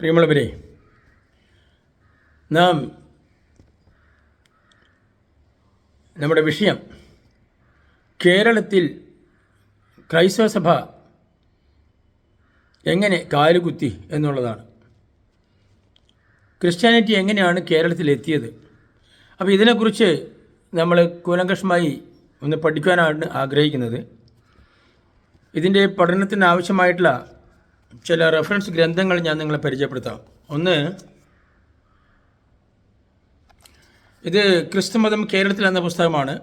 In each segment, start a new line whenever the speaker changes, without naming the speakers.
പ്രിയമുള്ളവരെ നാം നമ്മുടെ വിഷയം കേരളത്തിൽ ക്രൈസ്തവ സഭ എങ്ങനെ കാലുകുത്തി എന്നുള്ളതാണ്. ക്രിസ്ത്യാനിറ്റി എങ്ങനെയാണ് കേരളത്തിൽ എത്തിയത് അപ്പോൾ ഇതിനെക്കുറിച്ച് നമ്മൾ കൂലങ്കഷമായി ഒന്ന് പഠിക്കുവാനാണ് ആഗ്രഹിക്കുന്നത്. ഇതിന്റെ പഠനത്തിന് ആവശ്യമായിട്ടുള്ള ചില റെഫറൻസ് ഗ്രന്ഥങ്ങൾ ഞാൻ നിങ്ങളെ പരിചയപ്പെടുത്താം. ഒന്ന് ഇത് ക്രിസ്തുമതം കേരളത്തിൽ എന്ന പുസ്തകമാണ്.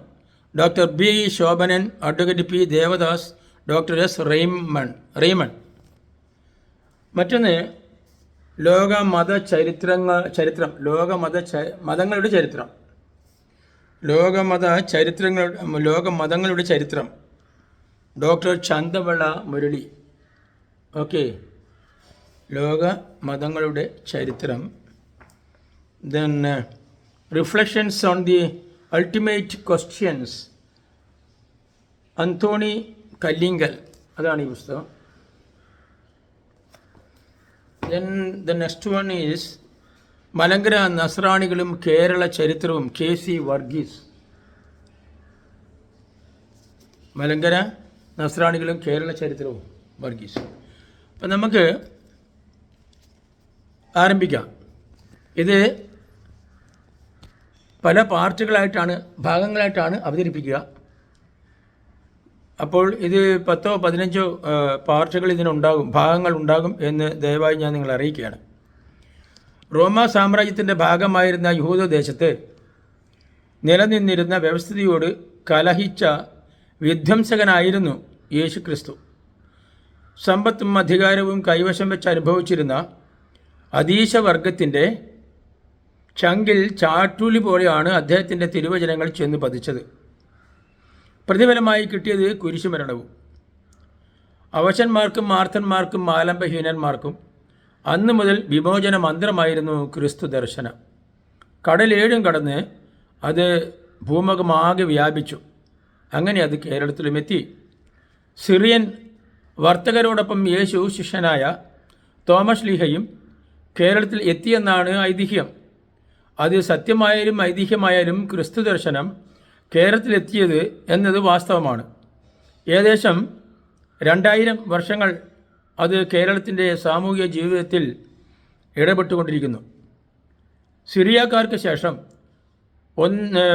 Doctor B Shobhanan advocate P Devadas doctor S Raymon Raymon. മറ്റൊന്ന് ലോക മത ചരിത്രങ്ങൾ ചരിത്രം ലോക മത മതങ്ങളുടെ ചരിത്രം. ലോകമത ചരിത്രങ്ങൾ ലോക മതങ്ങളുടെ ചരിത്രം. ഡോക്ടർ ചന്തവള മുരളി. ഓക്കെ. ലോക മതങ്ങളുടെ ചരിത്രം. Then reflections on the ultimate questions Antony Kallingal അതാണ് ഈ പുസ്തകം. Then the next one is Malankara നസ്രാണികളും Kerala ചരിത്രവും കെ സി വർഗീസ്. മലങ്കര നസ്രാണികളും കേരള ചരിത്രവും വർഗീസ്. അപ്പം നമുക്ക് ആരംഭിക്കാം. ഇത് പല പാർട്ടുകളായിട്ടാണ് ഭാഗങ്ങളായിട്ടാണ് അവതരിപ്പിക്കുക. അപ്പോൾ ഇത് പത്തോ പതിനഞ്ചോ പാർട്ടുകൾ ഇതിനുണ്ടാകും ഭാഗങ്ങൾ ഉണ്ടാകും എന്ന് ദയവായി ഞാൻ നിങ്ങളെ അറിയിക്കുകയാണ്. റോമ സാമ്രാജ്യത്തിന്റെ ഭാഗമായിരുന്ന യഹൂദദേശത്ത് നിലനിന്നിരുന്ന വ്യവസ്ഥിതിയോട് കലഹിച്ച വിധ്വംസകനായിരുന്നു യേശു ക്രിസ്തു സമ്പത്തും അധികാരവും കൈവശം വെച്ച് അനുഭവിച്ചിരുന്ന അധീശവർഗത്തിന്റെ ചങ്കിൽ ചാട്ടൂലി പോലെയാണ് അദ്ദേഹത്തിന്റെ തിരുവചനങ്ങൾ ചെന്ന് പതിച്ചത്. പ്രതിഫലമായി കിട്ടിയത് കുരിശുമരണവും. അവശന്മാർക്കും മാർത്തന്മാർക്കും മാലംബഹീനന്മാർക്കും അന്നു മുതൽ വിമോചന മന്ത്രമായിരുന്നു ക്രിസ്തു ദർശനം. കടലേഴും കടന്ന് അത് ഭൂമുഖമാകെ വ്യാപിച്ചു. അങ്ങനെ അത് കേരളത്തിലും എത്തി. സിറിയൻ വർത്തകരോടൊപ്പം യേശു ശിഷ്യനായ തോമസ് ലീഹയും കേരളത്തിൽ എത്തിയെന്നാണ് ഐതിഹ്യം. അത് സത്യമായാലും ഐതിഹ്യമായാലും ക്രിസ്തു ദർശനം കേരളത്തിലെത്തിയത് എന്നത് വാസ്തവമാണ്. ഏകദേശം രണ്ടായിരം വർഷങ്ങൾ അത് കേരളത്തിന്റെ സാമൂഹിക ജീവിതത്തിൽ ഇടപെട്ടുകൊണ്ടിരിക്കുന്നു. സിറിയക്കാർക്ക് ശേഷം ഒന്ന്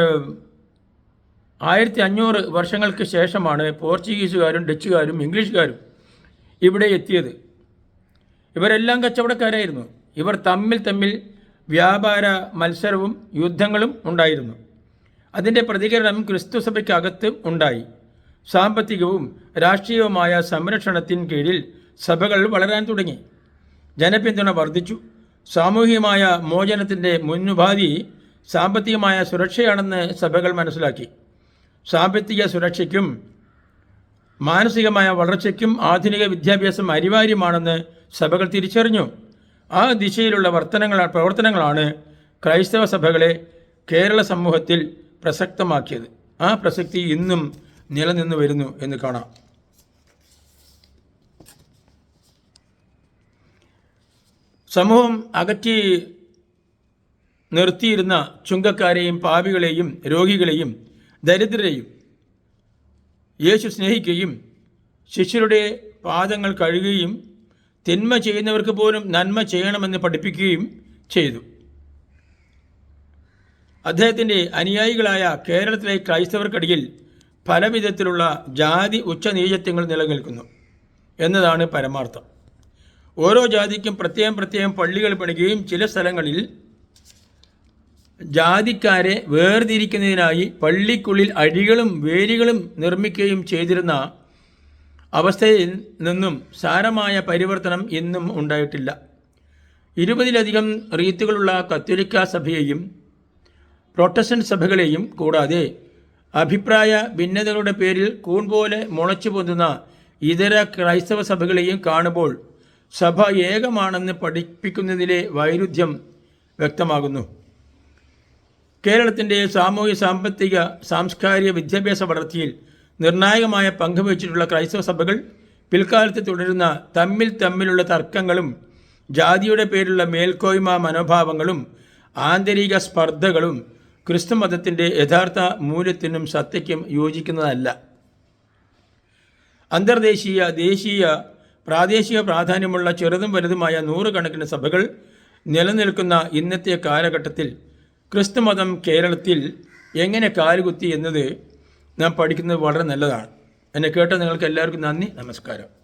ആയിരത്തി അഞ്ഞൂറ് വർഷങ്ങൾക്ക് ശേഷമാണ് പോർച്ചുഗീസുകാരും ഡച്ചുകാരും ഇംഗ്ലീഷുകാരും ഇവിടെ എത്തിയത്. ഇവരെല്ലാം കച്ചവടക്കാരായിരുന്നു. ഇവർ തമ്മിൽ തമ്മിൽ വ്യാപാര മത്സരവും യുദ്ധങ്ങളും ഉണ്ടായിരുന്നു. അതിന്റെ പ്രതികരണം ക്രിസ്തുസഭയ്ക്കകത്ത് ഉണ്ടായി. സാമ്പത്തികവും രാഷ്ട്രീയവുമായ സംരക്ഷണത്തിൻ കീഴിൽ സഭകൾ വളരാൻ തുടങ്ങി. ജനപിന്തുണ വർദ്ധിച്ചു. സാമൂഹികമായ മോചനത്തിന്റെ മുന്നുപാധി സാമ്പത്തികമായ സുരക്ഷയാണെന്ന് സഭകൾ മനസ്സിലാക്കി. സാമ്പത്തിക സുരക്ഷയ്ക്കും മാനസികമായ വളർച്ചയ്ക്കും ആധുനിക വിദ്യാഭ്യാസം അനിവാര്യമാണെന്ന് സഭകൾ തിരിച്ചറിഞ്ഞു. ആ ദിശയിലുള്ള വർത്തനങ്ങൾ പ്രവർത്തനങ്ങളാണ് ക്രൈസ്തവ സഭകളെ കേരള സമൂഹത്തിൽ പ്രസക്തമാക്കിയത്. ആ പ്രസക്തി ഇന്നും നിലനിന്നു വരുന്നു എന്ന് കാണാം. സമൂഹം അകറ്റി നിർത്തിയിരുന്ന ചുങ്കക്കാരെയും പാപികളെയും രോഗികളെയും ദരിദ്രരെയും യേശു സ്നേഹിക്കുകയും ശിഷ്യരുടെ പാദങ്ങൾ കഴുകുകയും തിന്മ ചെയ്യുന്നവർക്ക് പോലും നന്മ ചെയ്യണമെന്ന് പഠിപ്പിക്കുകയും ചെയ്തു. അദ്ദേഹത്തിന്റെ അനുയായികളായ കേരളത്തിലെ ക്രൈസ്തവർക്കിടയിൽ പലവിധത്തിലുള്ള ജാതി ഉച്ചനീചത്വങ്ങൾ നിലനിൽക്കുന്നു എന്നതാണ് പരമാർത്ഥം. ഓരോ ജാതിക്കും പ്രത്യേകം പ്രത്യേകം പള്ളികൾ പണിയുകയും ചില സ്ഥലങ്ങളിൽ ജാതിക്കാരെ വേർതിരിക്കുന്നതിനായി പള്ളിക്കുള്ളിൽ അഴികളും വേരികളും നിർമ്മിക്കുകയും ചെയ്തിരുന്ന അവസ്ഥയിൽ നിന്നും സാരമായ പരിവർത്തനം ഇന്നും ഉണ്ടായിട്ടില്ല. ഇരുപതിലധികം റീത്തുകളുള്ള കത്തോലിക്ക സഭയെയും പ്രൊട്ടസ്റ്റന്റ് സഭകളെയും കൂടാതെ അഭിപ്രായ ഭിന്നതകളുടെ പേരിൽ കൂൺ പോലെ മുളച്ചു പൊന്തുന്ന ഇതര ക്രൈസ്തവ സഭകളെയും കാണുമ്പോൾ സഭ ഏകമാണെന്ന് പഠിപ്പിക്കുന്നതിലെ വൈരുദ്ധ്യം വ്യക്തമാകുന്നു. കേരളത്തിന്റെ സാമൂഹ്യ സാമ്പത്തിക സാംസ്കാരിക വിദ്യാഭ്യാസ വളർച്ചയിൽ നിർണായകമായ പങ്ക് വഹിച്ചിട്ടുള്ള ക്രൈസ്തവ സഭകൾ പിൽക്കാലത്ത് തുടരുന്ന തമ്മിൽ തമ്മിലുള്ള തർക്കങ്ങളും ജാതിയുടെ പേരിലുള്ള മേൽക്കോയ്മ മനോഭാവങ്ങളും ആന്തരിക സ്പർദ്ധകളും ക്രിസ്തു മതത്തിന്റെ യഥാർത്ഥ മൂല്യത്തിനും സത്യയ്ക്കും യോജിക്കുന്നതല്ല. അന്തർദേശീയ ദേശീയ പ്രാദേശിക പ്രാധാന്യമുള്ള ചെറുതും വലുതുമായ നൂറുകണക്കിന് സഭകൾ നിലനിൽക്കുന്ന ഇന്നത്തെ കാലഘട്ടത്തിൽ ക്രിസ്തുമതം കേരളത്തിൽ എങ്ങനെ കാലുകുത്തി എന്നത് നാം പഠിക്കുന്നത് വളരെ നല്ലതാണ്. എന്നെ കേട്ട നിങ്ങൾക്ക് എല്ലാവർക്കും നന്ദി നമസ്കാരം.